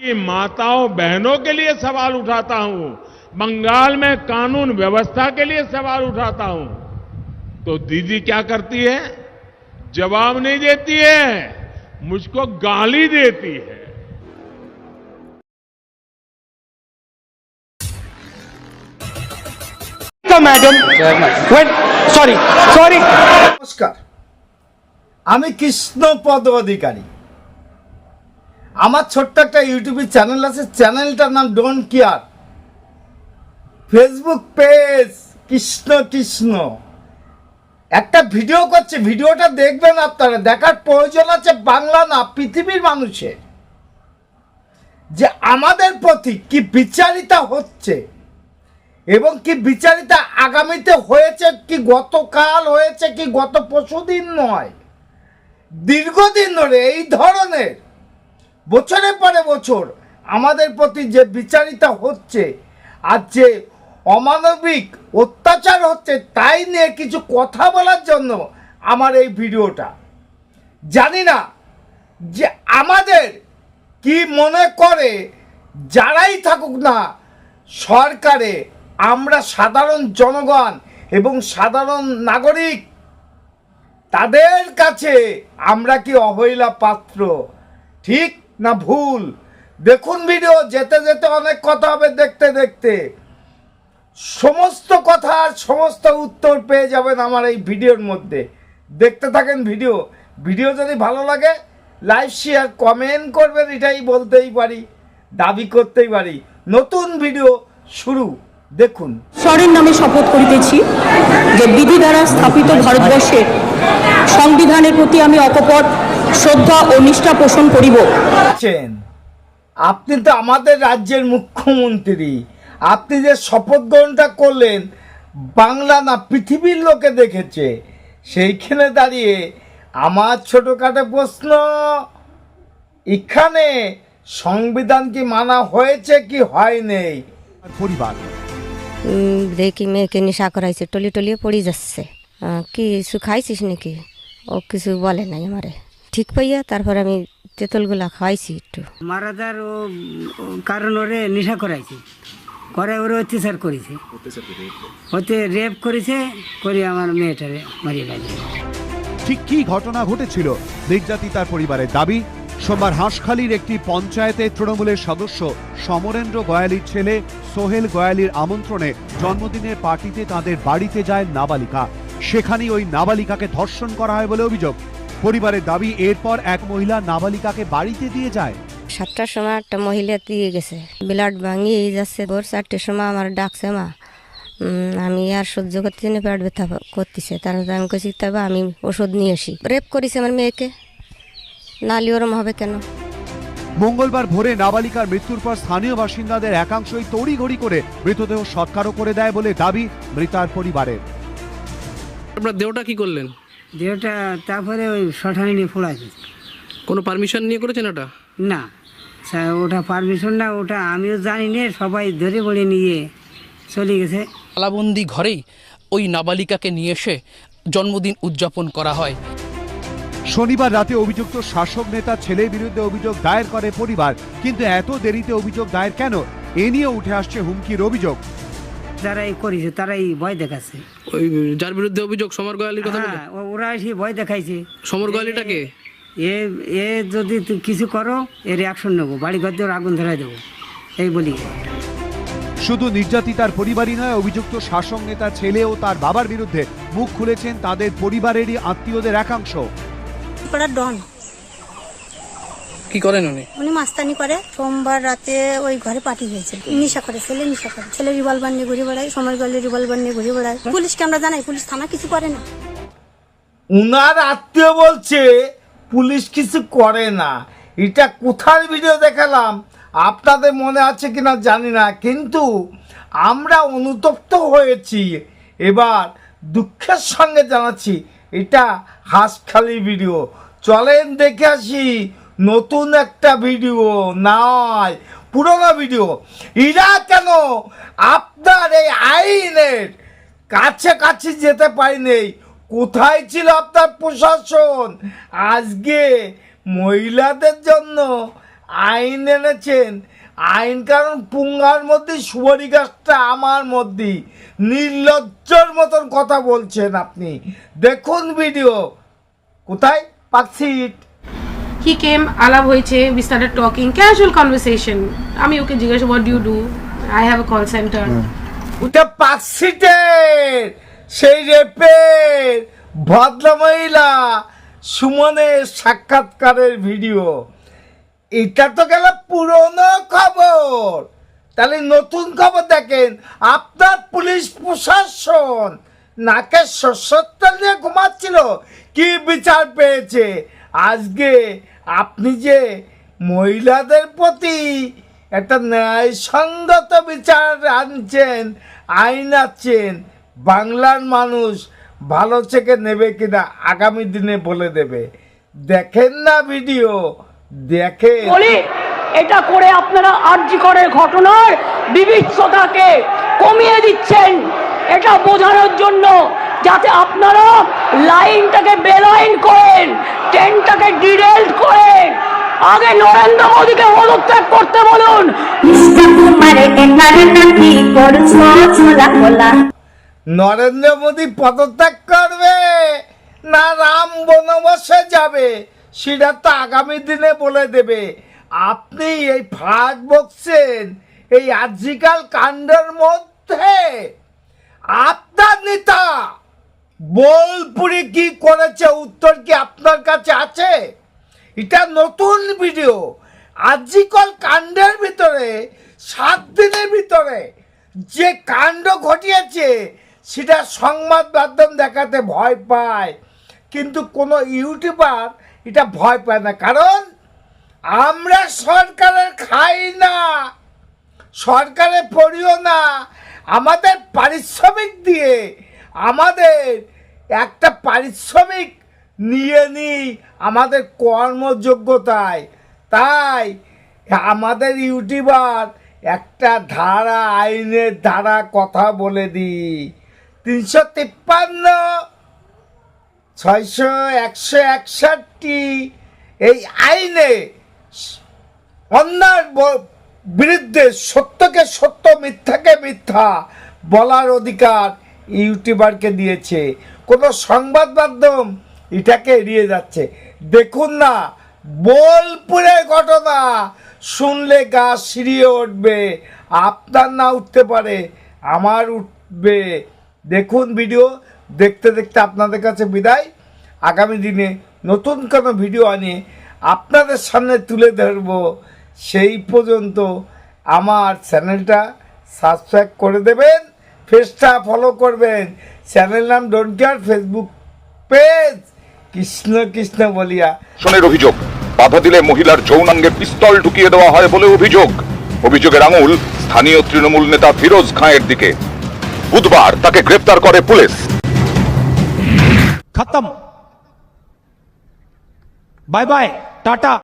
की माताओं बहनों के लिए सवाल उठाता हूं बंगाल में कानून व्यवस्था के लिए सवाल उठाता हूं तो दीदी क्या करती है जवाब नहीं देती है मुझको गाली देती है madam. When, sorry, sorry. নমস্কার আমি কৃষ্ণপদ অধিকারী আমার ছোট্ট একটা ইউটিউবে চ্যানেল আছে চ্যানেলটার নাম don't care Facebook page Krishna Krishna. একটা ভিডিও করছে ভিডিওটা দেখবেন আপনারা, দেখার প্রয়োজন আছে বাংলা না, পৃথিবীর মানুষের। যে আমাদের প্রতি কি বিচারিতা হচ্ছে এবং কি বিচারিতা আগামীতে হয়েছে, কি গতকাল হয়েছে, কি গত পরশুদিন নয়, দীর্ঘদিন ধরে এই ধরনের বছরের পরে বছর আমাদের প্রতি যে বিচারিতা হচ্ছে আর যে অমানবিক অত্যাচার হচ্ছে তাই নিয়ে কিছু কথা বলার জন্য আমার এই ভিডিওটা। জানি না যে আমাদের কি মনে করে যারাই থাকুক না, সরকারে আমরা সাধারণ জনগণ এবং সাধারণ নাগরিক, তাদের কাছে আমরা কি অবহেলা পাত্র? ঠিক না ভুল? দেখুন ভিডিও যেতে যেতে অনেক কথা হবে দেখতে দেখতে। সমস্ত কথার সমস্ত উত্তর পেয়ে যাবেন আমার এই ভিডিওর মধ্যে। দেখতে থাকেন ভিডিও ভিডিও যদি ভালো লাগে লাইক শেয়ার কমেন্ট করবেন, এটাই বলতেই পারি, দাবি করতেই পারি। নতুন ভিডিও শুরু, দেখুন। ঈশ্বরের নামে শপথ করিতেছি যে বিধি দ্বারা স্থাপিত ভারতবর্ষের সংবিধানের প্রতি আমি অকপট শ্রদ্ধা ও নিষ্ঠা পোষণ করিব। আপনি তো আমাদের রাজ্যের মুখ্যমন্ত্রী। আপনি যে শপথ গ্রহণটা করলেন বাংলা না পৃথিবীর লোকে দেখেছে সেইখানে দাঁড়িয়ে আমার ছোটোখাটো প্রশ্ন এখানে সংবিধান কি মানা হয়েছে কি হয়নি পরিবার। উম, দেখি মেয়েকে নেশা করাইছে টলি টলিয়ে পড়ে যাচ্ছে। কি কিছু খাইছিস নাকি? ও কিছু বলে নাই আমারে। ঠিক পাইয়া তারপর আমি তেঁতুলগুলা খাওয়াইছি একটু। মারা যার ও কারণ ওরে নেশা করাইছে। করে ওরে অত্যাচার করেছে। হতে রেপ করেছে। করে আমার মেয়েটারে মারিয়ে ফেলেছে। ঠিক কি ঘটনা ঘটেছিল? নির্যাতিতার পরিবারের দাবি সোমবার হাঁসখালির একটি পঞ্চায়েতে তৃণমূলের সদস্য সমরেন্দ্র গয়ালির ছেলে সোহেল গয়ালির আমন্ত্রণে জন্মদিনের পার্টিতে তাদের বাড়িতে যায় নাবালিকা। সেখানেই ওই নাবালিকাকে ধর্ষণ করা হয় বলে অভিযোগ। পরিবারের দাবি এরপর এক মহিলা নাবালিকাকে বাড়িতে দিয়ে যায়। সাতটার সময় একটা মহিলা দিয়ে গেছে। ব্লাড ভাঙিয়ে যাচ্ছে ভোর চারটের সময় আমার ডাকছে মা। আমি আর সহ্য করতে না পেট ব্যথা করতেছে। তারপরে আমি কেছি তবে আমি ওষুধ নিয়ে আসি। রেপ করেছে আমার মেয়েকে। নালি ওরম হবে কেন? মঙ্গলবার ভোরে নাবালিকার মৃত্যুর পর স্থানীয় বাসিন্দাদের একাংশই তড়িঘড়ি করে মৃতদেহ সৎকারও করে দেয় বলে দাবি মৃতার পরিবারের। আপনার দেহটা কি করলেন? যেটা তারপরে ওই শঠানি নিয়ে ফোড়াইছে কোনো পারমিশন নিয়ে করেছেন ওটা? না। স্যার, ওটা পারমিশন না ওটা আমিও জানি না সবাই ধরে বলে নিয়ে চলে গেছে। তালাবন্দি ঘরেই ওই নাবালিকাকে নিয়ে এসে জন্মদিন উদযাপন করা হয়। শনিবার রাতে অভিযুক্ত শাসক নেতা ছেলের বিরুদ্ধে অভিযোগ দায়ের করে পরিবার কিন্তু এত দেরিতে অভিযোগ দায়ের কেন? এ নিয়ে উঠে আসছে হুমকির অভিযোগ। যারা এই করেছে তারাই ভয় দেখাচ্ছে। ওই যার বিরুদ্ধে অভিযোগ সমর গোয়ালির কথা বলে? হ্যাঁ ও- ওরা এসে ভয় দেখাইছে। সমর গোয়ালিটাকে এ এ যদি তুই কিছু করো এর অ্যাকশন নেব। বাড়ি ঘর দিয়ে ওর আগুন ধরাই দেবো। এই বলি। শুধু নির্যাতিতার পরিবারই নয় অভিযুক্ত শাসক নেতা ছেলে ও তার বাবার বিরুদ্ধে মুখ খুলেছেন তাদের পরিবারেরই আত্মীয়দের একাংশ। পাড়ার ডন। কি করেন উনি? উনি মাস্তানি করে। সোমবার রাতে ওই ঘরে পার্টি হয়েছে নিশা করে ছেলে নিশা করে। ছেলে রিভলভার নিয়ে ঘুরে বেড়ায় সময় গেলে রিভলভার নিয়ে ঘুরে বেড়ায়। পুলিশকে আমরা জানাই পুলিশ থানা কিছু করে না। উনার আত্মীয় বলছে পুলিশ কিছু করে না। এটা কোথার ভিডিও দেখালাম? আপনাদের মনে আছে কিনা জানি না কিন্তু আমরা অনুতপ্ত হয়েছি। এবার দুঃখের সঙ্গে জানাচ্ছি এটা হাসখালি ভিডিও। চলেন দেখে আসি নতুন একটা ভিডিও নয় পুরোনো ভিডিও এরা কেন আপনার এই আইনের কাছে কাছে যেতে পারিনি? কোথায় ছিল আপনার প্রশাসন? আজকে মহিলাদের জন্য আইন এনেছেন। আইন কারণ পুঙ্গার মধ্যে সুবরি গাছটা আমার মধ্যে। নির্লজ্জর মতন কথা বলছেন আপনি। দেখুন ভিডিও কোথায়? পাকসিট হি কেম আলাপ হয়েছে we started talking casual conversation আমি ওকে জিজ্ঞাসা what you do I have a call centre ওটা পাকসিটের সেই রেপের ভদ্রমহিলা সুমনের সাক্ষাৎকারের ভিডিও। এটা তো গেল পুরনো খবর। তাহলে নতুন খবর দেখেন আপনার পুলিশ প্রশাসন নাকে সত্যল নিয়ে ঘুমাচ্ছিল। কি বিচার পেয়েছে? আজকে আপনি যে মহিলাদের প্রতি একটা ন্যায়সঙ্গত বিচার আনছেন আইন আনছেন বাংলার মানুষ ভালো থেকে নেবে কিনা আগামী দিনে বলে দেবে। দেখেন না ভিডিও বলি, এটা করে আপনারা আর্জি করে ঘটনার বিবিধতাকে কমিয়ে দিচ্ছেন। এটা বোঝানোর জন্য যাতে আপনারা লাইনটাকে বেলাইন করেন, ট্রেনটাকে ডিরেল্ট করেন। আগে নরেন্দ্র মোদীকে পদত্যাগ করতে বলুন। নরেন্দ্র মোদী পদত্যাগ করবে না রাম বনবাসে যাবে, সেটা তো আগামী দিনে বলে দেবে। আপনি এই ফাঁক বকছেন, এই আজিকাল কাণ্ডের মধ্যে। আপনার বোলপুরি কি করেছে? উত্তর কি আপনার কাছে আছে? এটা নতুন ভিডিও। আজিকাল কাণ্ডের ভিতরে, সাত দিনের ভিতরে যে কাণ্ড ঘটিয়েছে, সেটা সংবাদ মাধ্যম দেখাতে ভয় পায়। কিন্তু কোনো ইউটিউবার এটা ভয় পায় না। কারণ আমরা সরকারের খাই না সরকারে পড়িও না। আমাদের পারিশ্রমিক দিয়ে আমাদের একটা পারিশ্রমিক নিয়ে নিই আমাদের কর্মযোগ্যতায়। তাই আমাদের ইউটিউবার একটা ধারা, আইনের ধারা কথা বলে দিই। তিনশো তিপ্পান্ন, ছয়শো, একশো একষট্টি এই আইনে অন্যার বিরুদ্ধে সত্যকে সত্য, মিথ্যাকে মিথ্যা বলার অধিকার ইউটিউবারকে দিয়েছে। কোনো সংবাদ মাধ্যম এটাকে এড়িয়ে যাচ্ছে। দেখুন না বোলপুরের ঘটনা। শুনলে গা সিঁড়িয়ে উঠবে। আপনার না উঠতে পারে, আমার উঠবে। দেখুন ভিডিও দেখতে দেখতে আপনাদের কাছে বিদায়। আগামী দিনে নতুন কোনো ভিডিও আনিয়ে আপনাদের সামনে তুলে ধরব। সেই পর্যন্ত আমার চ্যানেলটা সাবস্ক্রাইব করে দেবেন। পেজটা ফলো করবেন। চ্যানেল নাম don't care Facebook page Krishna Krishna বলিয়া। শোনের অভিযোগ। বাধা দিলে মহিলার যৌনাঙ্গে পিস্তল ঢুকিয়ে দেওয়া হয় বলে অভিযোগ। অভিযোগের আঙুল স্থানীয় তৃণমূল নেতা ফিরোজ খাঁয়ের দিকে। বুধবার তাকে গ্রেপ্তার করে পুলিশ। খতম। Bye bye tata.